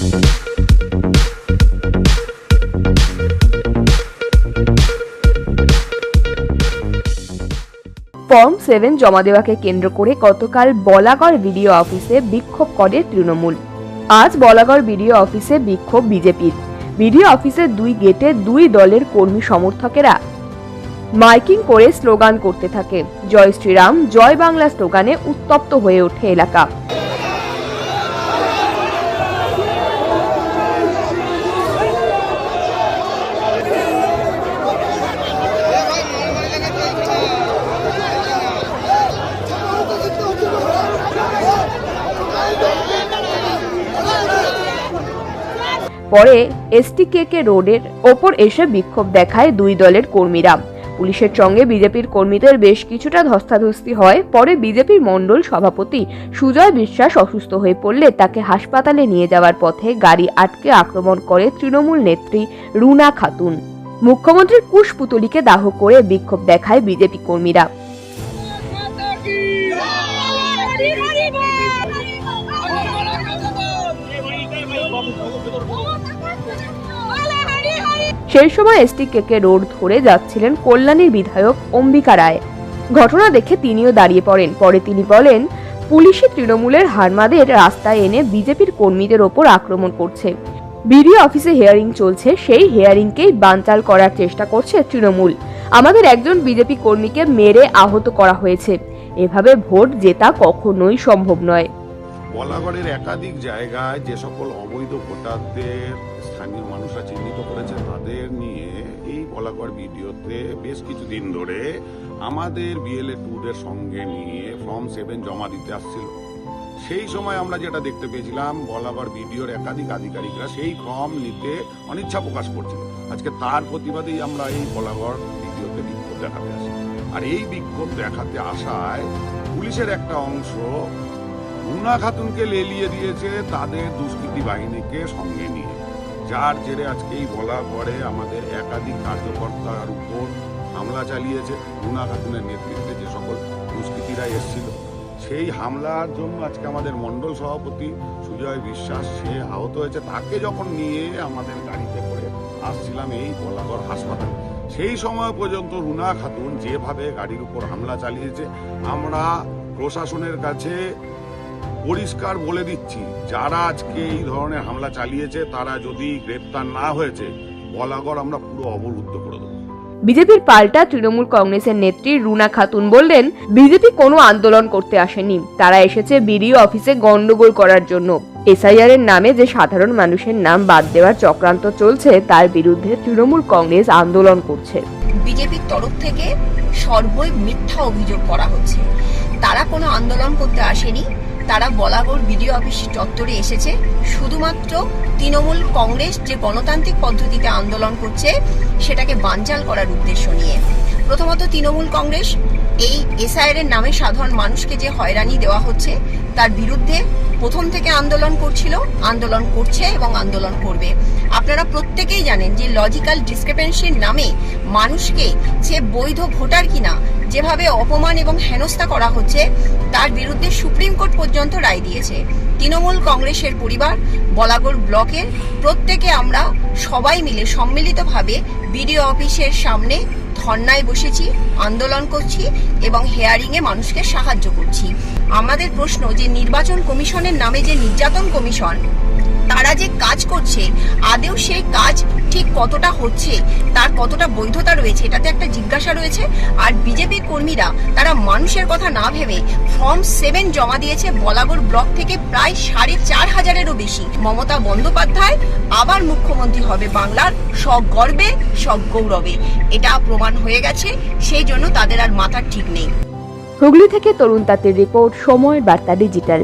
Form seven জমা দেওয়াকে কেন্দ্র করে গতকাল বলাগড় বিডিও অফিসে বিক্ষোভ করে তৃণমূল। আজ বলাগড় বিডিও অফিসে বিক্ষোভ বিজেপির। বিডিও অফিসের দুই গেটে দুই দলের কর্মী সমর্থকেরা মাইকিং করে স্লোগান করতে থাকে। জয় শ্রীরাম, জয় বাংলা স্লোগানে উত্তপ্ত হয়ে ওঠে এলাকা। পরে এসটিকেকে রোডের ওপর এসে বিক্ষোভ দেখায় দুই দলের কর্মীরা। পুলিশের সঙ্গে বিজেপির কর্মীদের বেশ কিছুটা ধস্তাধস্তি হয়, পরে বিজেপির মণ্ডল সভাপতি সুজয় বিশ্বাস অসুস্থ হয়ে পড়লে তাকে হাসপাতালে নিয়ে যাওয়ার পথে গাড়ি আটকে আক্রমণ করে তৃণমূল নেত্রী রুনা খাতুন। মুখ্যমন্ত্রীর কুশপুতলিকে দাহ করে বিক্ষোভ দেখায় বিজেপি কর্মীরা। সেই সময় এসটি কেকে রোড ধরে যাচ্ছিলেন কল্যাণীর বিধায়ক অম্বিকা রায়। ঘটনা দেখে তিনিও দাঁড়িয়ে পড়েন। পরে তিনি বলেন, পুলিশি তৃণমূলের হারমাদের রাস্তায় এনে বিজেপির কর্মীদের ওপর আক্রমণ করছে। বিডিও অফিসে হিয়ারিং চলছে, সেই হেয়ারিংকেই বানচাল করার চেষ্টা করছে তৃণমূল। আমাদের একজন বিজেপি কর্মীকে মেরে আহত করা হয়েছে। এভাবে ভোট জেতা কখনোই সম্ভব নয়। বলাগড়ের একাধিক জায়গায় যে সকল অবৈধ ভোটারদের স্থানীয় মানুষরা চিহ্নিত করেছে, তাদের নিয়ে এই বলাগড় ভিডিওতে বেশ কিছুদিন ধরে আমাদের বিএলএ টুদের সঙ্গে নিয়ে ফর্ম সেভেন জমা দিতে আসছিল। সেই সময় আমরা যেটা দেখতে পেয়েছিলাম বলাগড় ভিডিওর একাধিক আধিকারিকরা সেই ফর্ম নিতে অনিচ্ছা প্রকাশ করছিল। আজকে তার প্রতিবাদেই আমরা এই বলাগড় ভিডিওতে বিক্ষোভ দেখাতে আসি। আর এই বিক্ষোভ দেখাতে আসায় পুলিশের একটা অংশ রুনা খাতুনকে লেলিয়ে দিয়েছে তাদের দুষ্কৃতী বাহিনীকে সঙ্গে নিয়ে। যার জেরে আজকেই বলা পরে আমাদের একাধিক কার্যকর্তার উপর হামলা চালিয়েছে। রুনা খাতুনের নেতৃত্বে যে সকল দুষ্কৃতীরা এসেছিল, সেই হামলার জন্য আজকে আমাদের মণ্ডল সভাপতি সুজয় বিশ্বাস, সে আহত হয়েছে। তাকে যখন নিয়ে আমাদের গাড়িতে করে আসছিলাম এই বলাগড় হাসপাতাল, সেই সময় পর্যন্ত রুনা খাতুন যেভাবে গাড়ির উপর হামলা চালিয়েছে, আমরা প্রশাসনের কাছে পরিষ্কার বলে দিচ্ছি যারা আজকে এই ধরনের হামলা চালিয়েছে তারা যদি গ্রেপ্তার না হয়েছে বলাগড় আমরা পুরো অবরুদ্ধ করে দেবো। বিজেপির পাল্টা তৃণমূল কংগ্রেসের নেত্রী রুনা খাতুন বললেন বিজেপি কোনো আন্দোলন করতে আসেনি। তারা এসেছে বিডিও অফিসে গন্ডগোল করার জন্য। এসআইআর এর নামে যে সাধারণ মানুষের নাম বাদ দেওয়ার চক্রান্ত চলছে তার বিরুদ্ধে তৃণমূল কংগ্রেস আন্দোলন করছে। বিজেপির তরফ থেকে সর্বই মিথ্যা অভিযোগ করা হচ্ছে। তারা কোনো আন্দোলন করতে আসেনি। তারা বলাগড় বিডিও অফিস চত্বরে এসেছে। শুধুমাত্র তৃণমূল কংগ্রেস যে গণতান্ত্রিক পদ্ধতিতে আন্দোলন করছে, সেটাকে বানচাল করার উদ্দেশ্য নিয়ে। প্রথমত তৃণমূল কংগ্রেস এই এসআইআর এর নামে সাধারণ মানুষকে যে হয়রানি দেওয়া হচ্ছে, তার বিরুদ্ধে প্রথম থেকে আন্দোলন করছিল, আন্দোলন করছে এবং আন্দোলন করবে। আপনারা প্রত্যেকেই জানেন যে লজিক্যাল ডিসক্রিপেন্সির নামে মানুষকে সে বৈধ ভোটার কিনা, যেভাবে অপমান এবং হেনস্থা করা হচ্ছে, তার বিরুদ্ধে সুপ্রিম কোর্ট পর্যন্ত রায় দিয়েছে। তৃণমূল কংগ্রেসের পরিবার, বলাগড় ব্লকের প্রত্যেকে আমরা সবাই মিলে সম্মিলিতভাবে বিডিও অফিসের সামনে ধর্নায় বসেছি, আন্দোলন করছি এবং হেয়ারিংয়ে মানুষকে সাহায্য করছি। আমাদের প্রশ্ন যে নির্বাচন কমিশনের নামে যে নির্যাতন কমিশন তারা যে কাজ করছে, আদেও সেই কাজ ঠিক কতটা হচ্ছে, তার কতটা বৈধতা রয়েছে, এটাতে একটা জিজ্ঞাসা রয়েছে। আর বিজেপি কর্মীরা, তারা মানুষের কথা না ভেবে ফর্ম সেভেন জমা দিয়েছে বলাগড় ব্লক থেকে প্রায় সাড়ে চার হাজারেরও বেশি। মমতা বন্দ্যোপাধ্যায় আবার মুখ্যমন্ত্রী হবে বাংলার সগর্বে সগৌরবে এটা প্রমাণ হয়ে গেছে, সেই জন্য তাদের আর মাথার ঠিক নেই। হুগলি থেকে তরুণ তাঁতের রিপোর্ট সময় বার্তা ডিজিটাল